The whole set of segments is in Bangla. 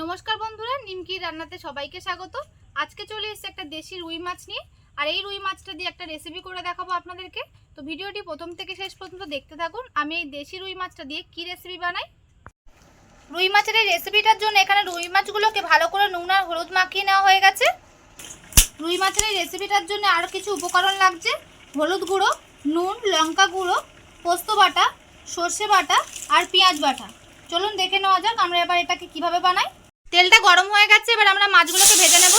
নমস্কার বন্ধুরা, নিমকি রান্নাতে সবাইকে স্বাগত। আজকে চলে এসেছে একটা দেশি রুই মাছ নিয়ে। আর এই রুই মাছটা দিয়ে একটা রেসিপি করে দেখাবো আপনাদেরকে। তো ভিডিওটি প্রথম থেকে শেষ পর্যন্ত দেখতে থাকুন। আমি এই দেশি রুই মাছটা দিয়ে কি রেসিপি বানাই? রুই মাছের এই রেসিপিটার জন্য এখানে রুই মাছগুলোকে ভালো করে নুন আর হলুদ মাখিয়ে নেওয়া হয়ে গেছে। রুই মাছের এই রেসিপিটার জন্য আরও কিছু উপকরণ লাগছে। হলুদ গুঁড়ো, নুন, লঙ্কা গুঁড়ো, পোস্ত বাটা, সর্ষে বাটা আর পেঁয়াজ বাটা। চলুন দেখে নেওয়া যাক আমরা এবার এটাকে কীভাবে বানাই। তেলটা গরম হয়ে গেছে, এবার আমরা মাছগুলোকে ভেজে নেব।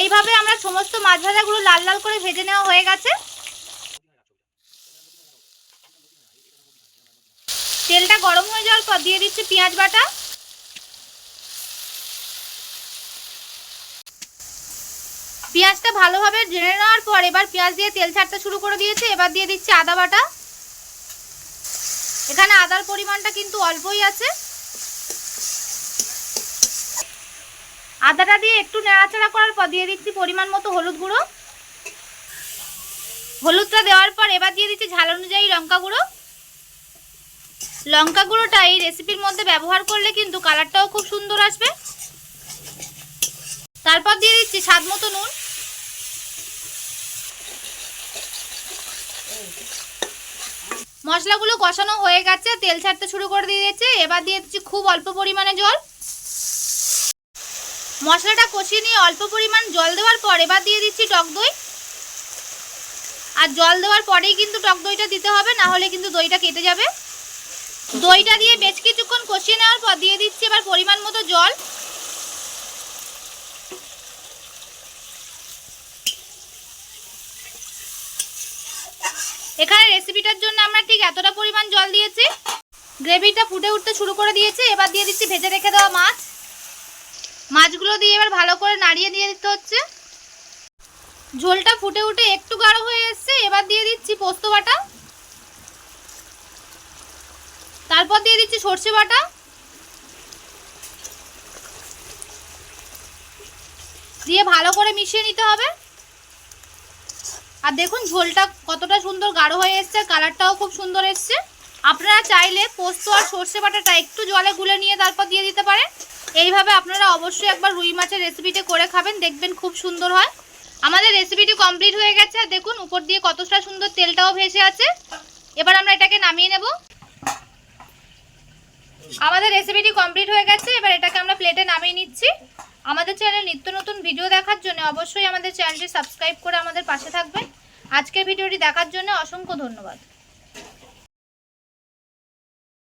এইভাবে আমরা সমস্ত মাছ ভাজাগুলো লাল লাল করে ভেজে নেওয়া হয়ে গেছে। তেলটা গরম হয়ে যাওয়ার পর দিয়ে দিচ্ছি পেঁয়াজ বাটা। পেঁয়াজটা ভালোভাবে জেনে নেওয়ার পর এবার পেঁয়াজ দিয়ে তেল ছাড়তে শুরু করে দিয়েছে। এবার দিয়ে দিচ্ছি আদা বাটা। এখানে আদার পরিমাণটা কিন্তু অল্পই আছে। আদাটা দিয়ে একটু নাড়াচাড়া করার পর দিয়ে দিচ্ছি পরিমাণ মতো হলুদ গুঁড়ো। হলুদটা দেওয়ার পর এবার দিয়ে দিচ্ছি ঝাল অনুযায়ী লঙ্কা গুঁড়ো। লঙ্কা গুঁড়োটা এই রেসিপির মধ্যে ব্যবহার করলে কিন্তু কালারটাও খুব সুন্দর আসবে। তারপর দিয়ে দিচ্ছি স্বাদ মতো নুন। মশলাগুলো কষানো হয়ে গেছে, তেল ছাড়তে শুরু করে দিয়েছে। এবার দিয়ে দিচ্ছি খুব অল্প পরিমাণে জল। মশলাটা কষিয়ে নিয়ে অল্প পরিমাণ জল দেওয়ার পর এবার দিয়ে দিচ্ছি টক দই। আর জল দেওয়ার পরেই কিন্তু টক দইটা দিতে হবে, না হলে কিন্তু দইটা কেটে যাবে। দইটা দিয়ে বেশ কিছুক্ষণ কষিয়ে নেওয়ার পর দিয়ে দিচ্ছি এবার পরিমাণ মতো জল এখানে রেসিপিটার জন্য আমরা ঠিক এতটা পরিমাণ জল দিয়েছি। গ্রেভিটা ফুটে উঠতে শুরু করে দিয়েছে। এবার দিয়ে দিচ্ছি ভেজে রেখে দেওয়া মাছ। মাছগুলো দিয়ে এবার ভালো করে নাড়িয়ে দিয়ে দিতে হচ্ছে। ঝোলটা ফুটে উঠে একটু গাঢ় হয়ে এসছে। এবার দিয়ে দিচ্ছি পোস্ত বাটা। তারপর দিয়ে দিচ্ছি সর্ষে বাটা। দিয়ে ভালো করে মিশিয়ে নিতে হবে। আর দেখুন ঝোলটা কতটা সুন্দর গাঢ় হয়ে এসছে, কালারটাও খুব সুন্দর এসছে। আপনারা চাইলে পোস্ত আর সর্ষে বাটাটা একটু জলে গুলে নিয়ে তারপর দিয়ে দিতে পারেন। এইভাবে আপনারা অবশ্যই একবার রুই মাছের রেসিপিটা করে খাবেন, দেখবেন খুব সুন্দর হয়। আমাদের রেসিপিটি কমপ্লিট হয়ে গেছে, আর দেখুন উপর দিয়ে কতটা সুন্দর তেলটাও ভেসে আছে। এবার আমরা এটাকে নামিয়ে নেব। আমাদের রেসিপিটি কমপ্লিট হয়ে গেছে, এবার এটাকে আমরা প্লেটে নামিয়ে নিচ্ছি। আমাদের চ্যানেলে নিত্য নতুন ভিডিও দেখার জন্য অবশ্যই আমাদের চ্যানেলটি সাবস্ক্রাইব করে আমাদের পাশে থাকবেন। আজকের ভিডিওটি দেখার জন্য অসংখ্য ধন্যবাদ।